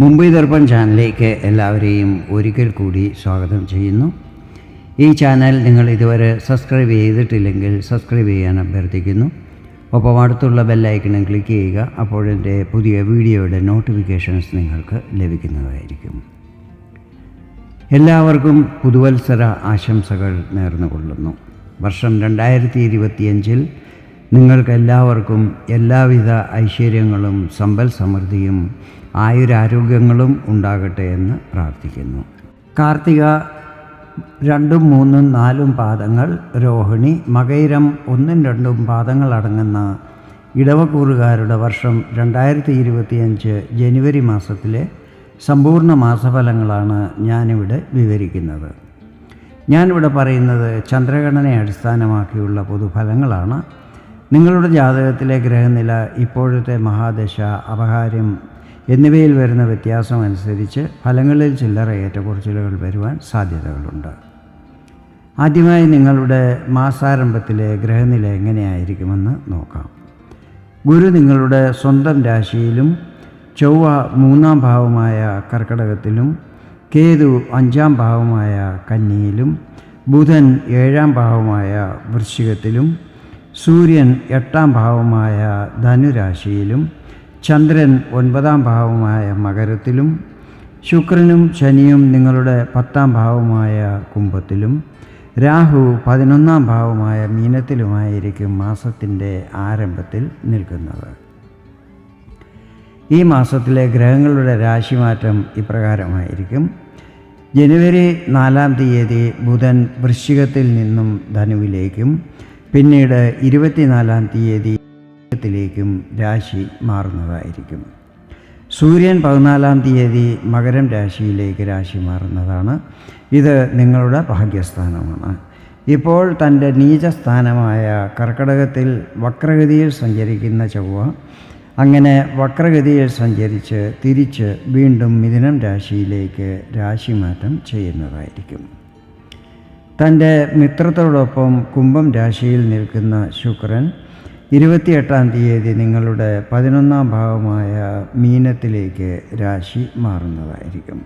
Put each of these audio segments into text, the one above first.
മുംബൈ ദർപ്പൺ ചാനലിലേക്ക് എല്ലാവരെയും ഒരിക്കൽ കൂടി സ്വാഗതം ചെയ്യുന്നു. ഈ ചാനൽ നിങ്ങൾ ഇതുവരെ സബ്സ്ക്രൈബ് ചെയ്തിട്ടില്ലെങ്കിൽ സബ്സ്ക്രൈബ് ചെയ്യാൻ അഭ്യർത്ഥിക്കുന്നു. ഒപ്പം അടുത്തുള്ള ബെല്ലൈക്കണും ക്ലിക്ക് ചെയ്യുക അപ്പോഴെന്റെ പുതിയ വീഡിയോയുടെ നോട്ടിഫിക്കേഷൻസ് നിങ്ങൾക്ക് ലഭിക്കുന്നതായിരിക്കും. എല്ലാവർക്കും പുതുവത്സര ആശംസകൾ നേർന്നുകൊള്ളുന്നു. വർഷം രണ്ടായിരത്തി ഇരുപത്തിയഞ്ചിൽ നിങ്ങൾക്കെല്ലാവർക്കും എല്ലാവിധ ഐശ്വര്യങ്ങളും സമ്പൽ സമൃദ്ധിയും ആയുരാരോഗ്യങ്ങളും ഉണ്ടാകട്ടെ എന്ന് പ്രാർത്ഥിക്കുന്നു. കാർത്തിക രണ്ടും മൂന്നും നാലും പാദങ്ങൾ രോഹിണി മകൈരം ഒന്നും രണ്ടും പാദങ്ങൾ അടങ്ങുന്ന ഇടവക്കൂറുകാരുടെ വർഷം രണ്ടായിരത്തി ഇരുപത്തിയഞ്ച് ജനുവരി മാസത്തിലെ സമ്പൂർണ മാസഫലങ്ങളാണ് ഞാനിവിടെ വിവരിക്കുന്നത്. ഞാനിവിടെ പറയുന്നത് ചന്ദ്രഗണനയെ അടിസ്ഥാനമാക്കിയുള്ള പൊതുഫലങ്ങളാണ്. നിങ്ങളുടെ ജാതകത്തിലെ ഗ്രഹനില ഇപ്പോഴത്തെ മഹാദശ അപഹാരം എന്നിവയിൽ വരുന്ന വ്യത്യാസം അനുസരിച്ച് ഫലങ്ങളിൽ ചില്ലറ ഏറ്റക്കുറച്ചിലുകൾ വരുവാൻ സാധ്യതകളുണ്ട്. ആദ്യമായി നിങ്ങളുടെ മാസാരംഭത്തിലെ ഗ്രഹനില എങ്ങനെയായിരിക്കുമെന്ന് നോക്കാം. ഗുരു നിങ്ങളുടെ സ്വന്തം രാശിയിലും ചൊവ്വ മൂന്നാം ഭാവമായ കർക്കടകത്തിലും കേതു അഞ്ചാം ഭാവമായ കന്നിയിലും ബുധൻ ഏഴാം ഭാവമായ വൃശ്ചികത്തിലും സൂര്യൻ എട്ടാം ഭാവമായ ധനുരാശിയിലും ചന്ദ്രൻ ഒൻപതാം ഭാവമായ മകരത്തിലും ശുക്രനും ശനിയും നിങ്ങളുടെ പത്താം ഭാവമായ കുംഭത്തിലും രാഹു പതിനൊന്നാം ഭാവമായ മീനത്തിലുമായിരിക്കും മാസത്തിന്റെ ആരംഭത്തിൽ നിൽക്കുന്നത്. ഈ മാസത്തിലെ ഗ്രഹങ്ങളുടെ രാശിമാറ്റം ഇപ്രകാരമായിരിക്കും. ജനുവരി നാലാം തീയതി ബുധൻ വൃശ്ചികത്തിൽ നിന്നും ധനുവിലേക്കും പിന്നീട് ഇരുപത്തിനാലാം തീയതി ത്തിലേക്കും രാശി മാറുന്നതായിരിക്കും. സൂര്യൻ പതിനാലാം തീയതി മകരം രാശിയിലേക്ക് രാശി മാറുന്നതാണ്. ഇത് നിങ്ങളുടെ ഭാഗ്യസ്ഥാനമാണ്. ഇപ്പോൾ തന്റെ നീചസ്ഥാനമായ കർക്കടകത്തിൽ വക്രഗതിയിൽ സഞ്ചരിക്കുന്ന ചൊവ്വ അങ്ങനെ വക്രഗതിയിൽ സഞ്ചരിച്ച് തിരിച്ച് വീണ്ടും മിഥുനം രാശിയിലേക്ക് രാശിമാറ്റം ചെയ്യുന്നതായിരിക്കും. തന്റെ മിത്രത്തോടൊപ്പം കുംഭം രാശിയിൽ നിൽക്കുന്ന ശുക്രൻ ഇരുപത്തിയെട്ടാം തീയതി നിങ്ങളുടെ പതിനൊന്നാം ഭാവമായ മീനത്തിലേക്ക് രാശി മാറുന്നതായിരിക്കും.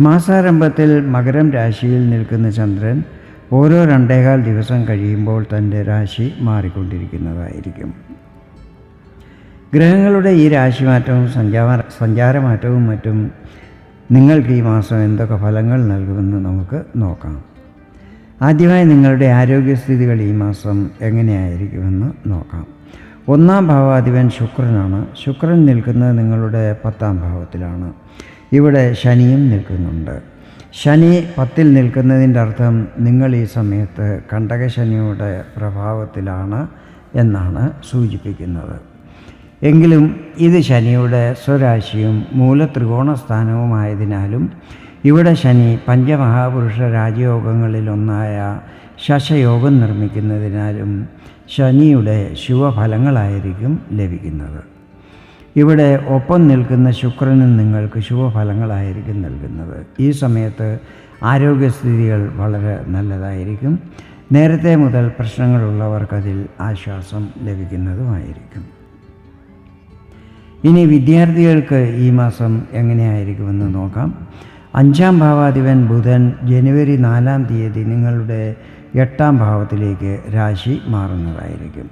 മാസാരംഭത്തിൽ മകരം രാശിയിൽ നിൽക്കുന്ന ചന്ദ്രൻ ഓരോ രണ്ടേകാൽ ദിവസം കഴിയുമ്പോൾ തന്റെ രാശി മാറിക്കൊണ്ടിരിക്കുന്നതായിരിക്കും. ഗ്രഹങ്ങളുടെ ഈ രാശിമാറ്റവും സഞ്ചാര സഞ്ചാരമാറ്റവും മറ്റും നിങ്ങൾക്ക് ഈ മാസം എന്തൊക്കെ ഫലങ്ങൾ നൽകുമെന്ന് നമുക്ക് നോക്കാം. ആദ്യമായി നിങ്ങളുടെ ആരോഗ്യസ്ഥിതികൾ ഈ മാസം എങ്ങനെയായിരിക്കുമെന്ന് നോക്കാം. ഒന്നാം ഭാവാധിപൻ ശുക്രനാണ്. ശുക്രൻ നിൽക്കുന്നത് നിങ്ങളുടെ പത്താം ഭാവത്തിലാണ്. ഇവിടെ ശനിയും നിൽക്കുന്നുണ്ട്. ശനി പത്തിൽ നിൽക്കുന്നതിന്റെ അർത്ഥം നിങ്ങൾ ഈ സമയത്ത് കണ്ടകശനിയുടെ പ്രഭാവത്തിലാണ് എന്നാണ് സൂചിപ്പിക്കുന്നത്. എങ്കിലും ഇത് ശനിയുടെ സ്വരാശിയും മൂലത്രികോണ സ്ഥാനവുമായതിനാലും ഇവിടെ ശനി പഞ്ചമഹാപുരുഷ രാജയോഗങ്ങളിലൊന്നായ ശശയോഗം നിർമ്മിക്കുന്നതിനാലും ശനിയുടെ ശുഭഫലങ്ങളായിരിക്കും ലഭിക്കുന്നത്. ഇവിടെ ഒപ്പം നിൽക്കുന്ന ശുക്രനും നിങ്ങൾക്ക് ശുഭഫലങ്ങളായിരിക്കും നൽകുന്നത്. ഈ സമയത്ത് ആരോഗ്യസ്ഥിതികൾ വളരെ നല്ലതായിരിക്കും. നേരത്തെ മുതൽ പ്രശ്നങ്ങളുള്ളവർക്കതിൽ ആശ്വാസം ലഭിക്കുന്നതുമായിരിക്കും. ഇനി വിദ്യാർത്ഥികൾക്ക് ഈ മാസം എങ്ങനെയായിരിക്കുമെന്ന് നോക്കാം. അഞ്ചാം ഭാവാധിപൻ ബുധൻ ജനുവരി നാലാം തീയതി നിങ്ങളുടെ എട്ടാം ഭാവത്തിലേക്ക് രാശി മാറുന്നതായിരിക്കും.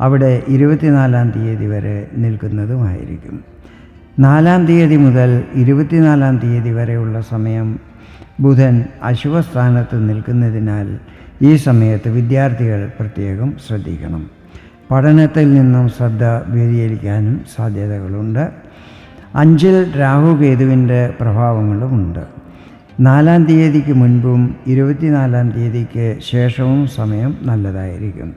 അവിടെ ഇരുപത്തിനാലാം തീയതി വരെ നിൽക്കുന്നതുമായിരിക്കും. നാലാം തീയതി മുതൽ ഇരുപത്തിനാലാം തീയതി വരെയുള്ള സമയം ബുധൻ അശുഭസ്ഥാനത്ത് നിൽക്കുന്നതിനാൽ ഈ സമയത്ത് വിദ്യാർത്ഥികൾ പ്രത്യേകം ശ്രദ്ധിക്കണം. പഠനത്തിൽ നിന്നും ശ്രദ്ധ വ്യതിചലിക്കാനും സാധ്യതകളുണ്ട്. അഞ്ചിൽ രാഹുകേതുവിന്റെ പ്രഭാവങ്ങളുമുണ്ട് നാലാം തീയതിക്ക് മുൻപും ഇരുപത്തിനാലാം തീയതിക്ക് ശേഷവും സമയം നല്ലതായിരിക്കും.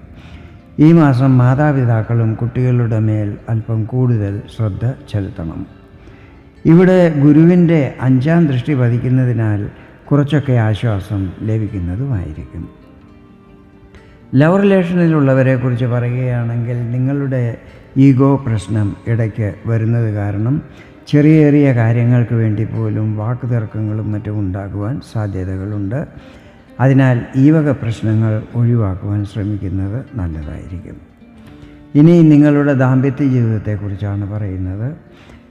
ഈ മാസം മാതാപിതാക്കളും കുട്ടികളുടെ മേൽ അല്പം കൂടുതൽ ശ്രദ്ധ ചെലുത്തണം. ഇവിടെ ഗുരുവിന്റെ അഞ്ചാം ദൃഷ്ടി പതിക്കുന്നതിനാൽ കുറച്ചൊക്കെ ആശ്വാസം ലഭിക്കുന്നതുമായിരിക്കും. ലവ് റിലേഷനിലുള്ളവരെക്കുറിച്ച് പറയുകയാണെങ്കിൽ നിങ്ങളുടെ ഈഗോ പ്രശ്നം ഇടയ്ക്ക് വരുന്നത് കാരണം ചെറിയ ചെറിയ കാര്യങ്ങൾക്ക് വേണ്ടി പോലും വാക്കുതർക്കങ്ങളും മറ്റും ഉണ്ടാകുവാൻ സാധ്യതകളുണ്ട്. അതിനാൽ ഈ വക പ്രശ്നങ്ങൾ ഒഴിവാക്കുവാൻ ശ്രമിക്കുന്നത് നല്ലതായിരിക്കും. ഇനി നിങ്ങളുടെ ദാമ്പത്യ ജീവിതത്തെക്കുറിച്ചാണ് പറയുന്നത്.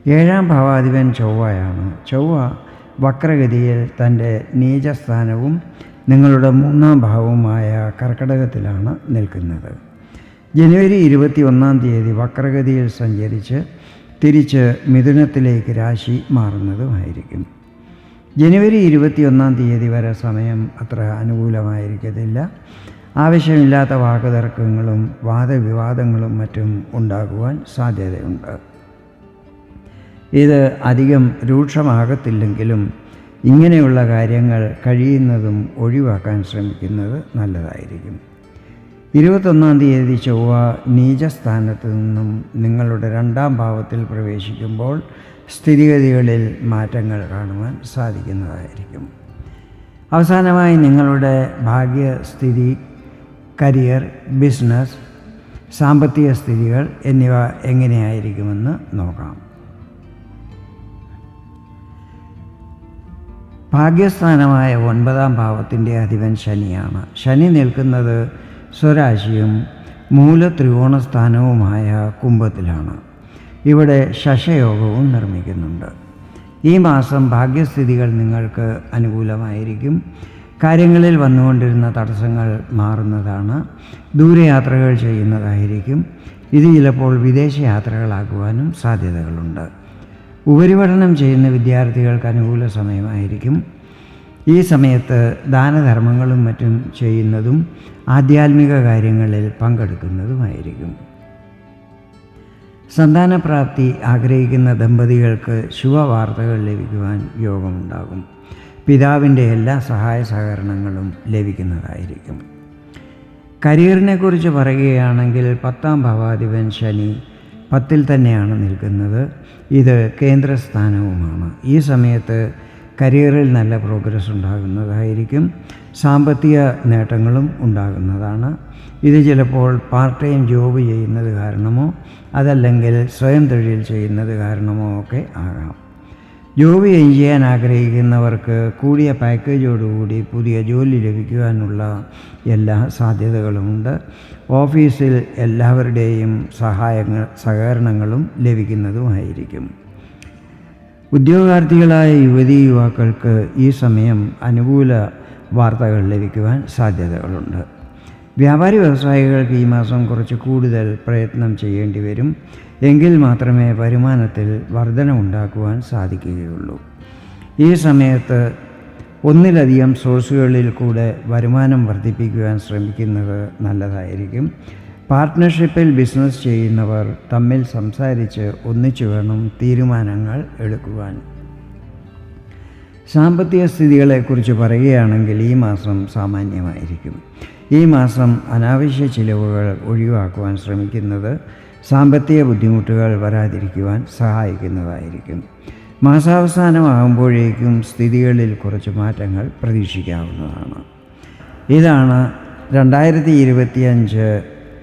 ഏഴാം ഭാവാധിപൻ ചൊവ്വയാണ്. ചൊവ്വ വക്രഗതിയിൽ തന്റെ നീചസ്ഥാനവും നിങ്ങളുടെ മൂന്നാം ഭാവവുമായ കർക്കടകത്തിലാണ് നിൽക്കുന്നത്. ജനുവരി ഇരുപത്തി ഒന്നാം തീയതി വക്രഗതിയിൽ സഞ്ചരിച്ച് തിരിച്ച് മിഥുനത്തിലേക്ക് രാശി മാറുന്നതുമായിരിക്കും. ജനുവരി ഇരുപത്തിയൊന്നാം തീയതി വരെ സമയം അത്ര അനുകൂലമായിരിക്കത്തില്ല. ആവശ്യമില്ലാത്ത വാക്കുതർക്കങ്ങളും വാദവിവാദങ്ങളും മറ്റും ഉണ്ടാകുവാൻ സാധ്യതയുണ്ട്. ഇത് അധികം രൂക്ഷമാകത്തില്ലെങ്കിലും ഇങ്ങനെയുള്ള കാര്യങ്ങൾ കഴിയുന്നതും ഒഴിവാക്കാൻ ശ്രമിക്കുന്നത് നല്ലതായിരിക്കും. ഇരുപത്തൊന്നാം തീയതി ചൊവ്വ നീചസ്ഥാനത്ത് നിന്നും നിങ്ങളുടെ രണ്ടാം ഭാവത്തിൽ പ്രവേശിക്കുമ്പോൾ സ്ഥിതിഗതികളിൽ മാറ്റങ്ങൾ കാണുവാൻ സാധിക്കുന്നതായിരിക്കും. അവസാനമായി നിങ്ങളുടെ ഭാഗ്യസ്ഥിതി കരിയർ ബിസിനസ് സാമ്പത്തിക സ്ഥിതികൾ എന്നിവ എങ്ങനെയായിരിക്കുമെന്ന് നോക്കാം. ഭാഗ്യസ്ഥാനമായ ഒൻപതാം ഭാവത്തിന്റെ അധിപൻ ശനിയാണ്. ശനി നിൽക്കുന്നത് സ്വരാശിയും മൂലത്രികോണസ്ഥാനവുമായ കുംഭത്തിലാണ്. ഇവിടെ ശശയോഗവും നിർമ്മിക്കുന്നുണ്ട്. ഈ മാസം ഭാഗ്യസ്ഥിതികൾ നിങ്ങൾക്ക് അനുകൂലമായിരിക്കും. കാര്യങ്ങളിൽ വന്നുകൊണ്ടിരുന്ന തടസ്സങ്ങൾ മാറുന്നതാണ്. ദൂരയാത്രകൾ ചെയ്യുന്നതായിരിക്കും. ഇത് ചിലപ്പോൾ വിദേശയാത്രകളാക്കുവാനും സാധ്യതകളുണ്ട്. ഉപരിപഠനം ചെയ്യുന്ന വിദ്യാർത്ഥികൾക്ക് അനുകൂല സമയമായിരിക്കും. ഈ സമയത്ത് ദാനധർമ്മങ്ങളും മറ്റും ചെയ്യുന്നതും ആധ്യാത്മിക കാര്യങ്ങളിൽ പങ്കെടുക്കുന്നതുമായിരിക്കും. സന്താനപ്രാപ്തി ആഗ്രഹിക്കുന്ന ദമ്പതികൾക്ക് ശുഭവാർത്തകൾ ലഭിക്കുവാൻ യോഗമുണ്ടാകും. പിതാവിന്റെ എല്ലാ സഹായ സഹകരണങ്ങളും ലഭിക്കുന്നതായിരിക്കും. കരിയറിനെക്കുറിച്ച് പറയുകയാണെങ്കിൽ പത്താം ഭാവാധിപൻ ശനി പത്തിൽ തന്നെയാണ് നിൽക്കുന്നത്. ഇത് കേന്ദ്രസ്ഥാനവുമാണ്. ഈ സമയത്ത് കരിയറിൽ നല്ല പ്രോഗ്രസ് ഉണ്ടാകുന്നതായിരിക്കും. സാമ്പത്തിക നേട്ടങ്ങളും ഉണ്ടാകുന്നതാണ്. ഇത് ചിലപ്പോൾ പാർട്ട് ടൈം ജോബ് ചെയ്യുന്നത് കാരണമോ അതല്ലെങ്കിൽ സ്വയം തൊഴിൽ ചെയ്യുന്നത് കാരണമോ ഒക്കെ ആകാം. ജോബ് ചെയ്യാൻ ആഗ്രഹിക്കുന്നവർക്ക് കൂടിയ പാക്കേജോടുകൂടി പുതിയ ജോലി ലഭിക്കുവാനുള്ള എല്ലാ സാധ്യതകളുമുണ്ട്. ഓഫീസിൽ എല്ലാവരുടെയും സഹായങ്ങൾ സഹകരണങ്ങളും ലഭിക്കുന്നതുമായിരിക്കും. ഉദ്യോഗാർത്ഥികളായ യുവതി യുവാക്കൾക്ക് ഈ സമയം അനുകൂല വാർത്തകൾ ലഭിക്കുവാൻ സാധ്യതകളുണ്ട്. വ്യാപാരി വ്യവസായികൾക്ക് ഈ മാസം കുറച്ച് കൂടുതൽ പ്രയത്നം ചെയ്യേണ്ടി വരും. എങ്കിൽ മാത്രമേ വരുമാനത്തിൽ വർധന ഉണ്ടാക്കുവാൻ സാധിക്കുകയുള്ളൂ. ഈ സമയത്ത് ഒന്നിലധികം സോഴ്സുകളിൽ കൂടെ വരുമാനം വർദ്ധിപ്പിക്കുവാൻ ശ്രമിക്കുന്നത് നല്ലതായിരിക്കും. പാർട്ട്ണർഷിപ്പിൽ ബിസിനസ് ചെയ്യുന്നവർ തമ്മിൽ സംസാരിച്ച് ഒന്നിച്ചു വേണം തീരുമാനങ്ങൾ എടുക്കുവാൻ. സാമ്പത്തിക സ്ഥിതികളെക്കുറിച്ച് പറയുകയാണെങ്കിൽ ഈ മാസം സാമാന്യമായിരിക്കും. ഈ മാസം അനാവശ്യ ചിലവുകൾ ഒഴിവാക്കുവാൻ ശ്രമിക്കുന്നത് സാമ്പത്തിക ബുദ്ധിമുട്ടുകൾ വരാതിരിക്കുവാൻ സഹായിക്കുന്നതായിരിക്കും. മാസാവസാനമാകുമ്പോഴേക്കും സ്ഥിതികളിൽ കുറച്ച് മാറ്റങ്ങൾ പ്രതീക്ഷിക്കാവുന്നതാണ്. ഇതാണ് രണ്ടായിരത്തി ഇരുപത്തിയഞ്ച്